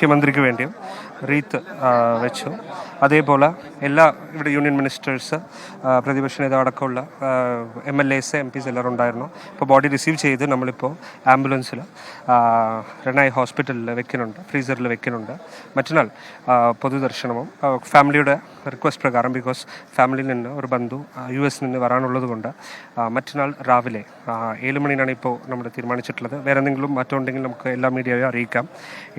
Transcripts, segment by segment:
മുഖ്യമന്ത്രിക്ക് വേണ്ടിയും റീത്ത് വെച്ചു. അതേപോലെ എല്ലാ ഇവിടെ യൂണിയൻ മിനിസ്റ്റേഴ്സ് പ്രതിപക്ഷ നേതാവ് അടക്കമുള്ള എം എൽ എസ് എം പിസ് എല്ലാവരും ഉണ്ടായിരുന്നു. ഇപ്പോൾ ബോഡി റിസീവ് ചെയ്ത് നമ്മളിപ്പോൾ ആംബുലൻസിൽ റെണായി ഹോസ്പിറ്റലിൽ വെക്കുന്നുണ്ട് ഫ്രീസറിൽ വെക്കുന്നുണ്ട്. മറ്റന്നാൾ പൊതുദർശനവും ഫാമിലിയുടെ റിക്വസ്റ്റ് പ്രകാരം ബിക്കോസ് ഫാമിലിയിൽ നിന്ന് ഒരു ബന്ധു യു എസ് നിന്ന് വരാനുള്ളത് കൊണ്ട് മറ്റന്നാൾ രാവിലെ ഏഴ് മണിനാണ് ഇപ്പോൾ നമ്മൾ തീരുമാനിച്ചിട്ടുള്ളത്. വേറെ എന്തെങ്കിലും മറ്റുണ്ടെങ്കിൽ നമുക്ക് എല്ലാ മീഡിയയും അറിയിക്കാം.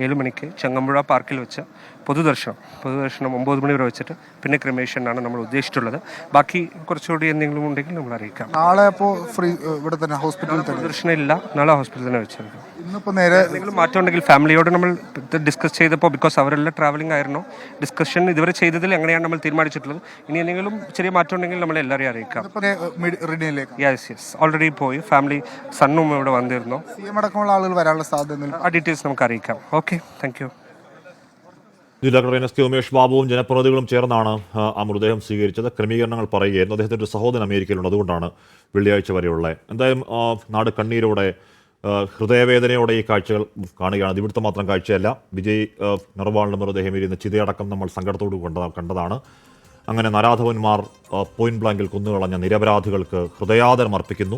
ഏഴ് മണിക്ക് ചങ്ങമ്പുഴ പാർക്കിൽ വെച്ച് പൊതുദർശനം പൊതുദർശനം ഒമ്പത് മണി വരെ വെച്ചിട്ട് പിന്നെ ക്രിമേഷനാണ് നമ്മൾ ഉദ്ദേശിച്ചിട്ടുള്ളത്. ബാക്കി കുറച്ചുകൂടി എന്തെങ്കിലും ഉണ്ടെങ്കിൽ നമ്മൾ അറിയിക്കാം. നാളെ അപ്പോൾ ഫ്രീ ഇവിടെ തന്നെ ഹോസ്പിറ്റലിൽ പൊതുദർശനം ഇല്ല. നാളെ ഹോസ്പിറ്റലിൽ തന്നെ വെച്ചത് ഇന്നിപ്പോൾ നേരെ എന്തെങ്കിലും മാറ്റം ഉണ്ടെങ്കിൽ ഫാമിലിയോട് നമ്മൾ ഡിസ്കസ് ചെയ്തപ്പോൾ ബിക്കോസ് അവരെല്ലാം ട്രാവലിംഗ് ആയിരുന്നു. ഡിസ്കഷൻ ഇതുവരെ ചെയ്തതിൽ എങ്ങനെയാണ് നമ്മൾ തീരുമാനിച്ചിട്ടുള്ളത്? ഇനി എന്തെങ്കിലും ചെറിയ മാറ്റം ഉണ്ടെങ്കിൽ നമ്മൾ എല്ലാവരെയും അറിയിക്കാം. യെസ് യെസ് ഓൾറെഡി പോയി. ഫാമിലി സണ്ണും ഇവിടെ വന്നിരുന്നു. അടക്കമുള്ള ആളുകൾ വരാനുള്ള സാധ്യത ആ ഡീറ്റെയിൽസ് നമുക്ക് അറിയിക്കാം. ഓക്കെ താങ്ക് യു ജില്ലാ കളക്ടർ എസ്. കെ ഉമേഷ് ബാബുവും ജനപ്രതിനിധികളും ചേർന്നാണ് ആ, മൃതദേഹം സ്വീകരിച്ചത്. ക്രമീകരണങ്ങൾ പറയുകയായിരുന്നു. അദ്ദേഹത്തിന്റെ ഒരു സഹോദരൻ അമേരിക്കയിലുണ്ട്. അതുകൊണ്ടാണ് വെള്ളിയാഴ്ച വരെയുള്ള. എന്തായാലും നാട് കണ്ണീരോടെ ഹൃദയവേദനയോടെ ഈ കാഴ്ചകൾ കാണുകയാണ്. ഇവിടുത്തെ മാത്രം കാഴ്ചയല്ല. വിജയ് നർവാളിന്റെ മൃതദേഹം ഇരുന്ന ചിതയടക്കം നമ്മൾ സങ്കടത്തോട് കണ്ട കണ്ടതാണ്. അങ്ങനെ നരാധവന്മാർ പോയിന്റ് ബ്ലാങ്കിൽ കുന്നുകളഞ്ഞ നിരപരാധികൾക്ക് ഹൃദയാദരം അർപ്പിക്കുന്നു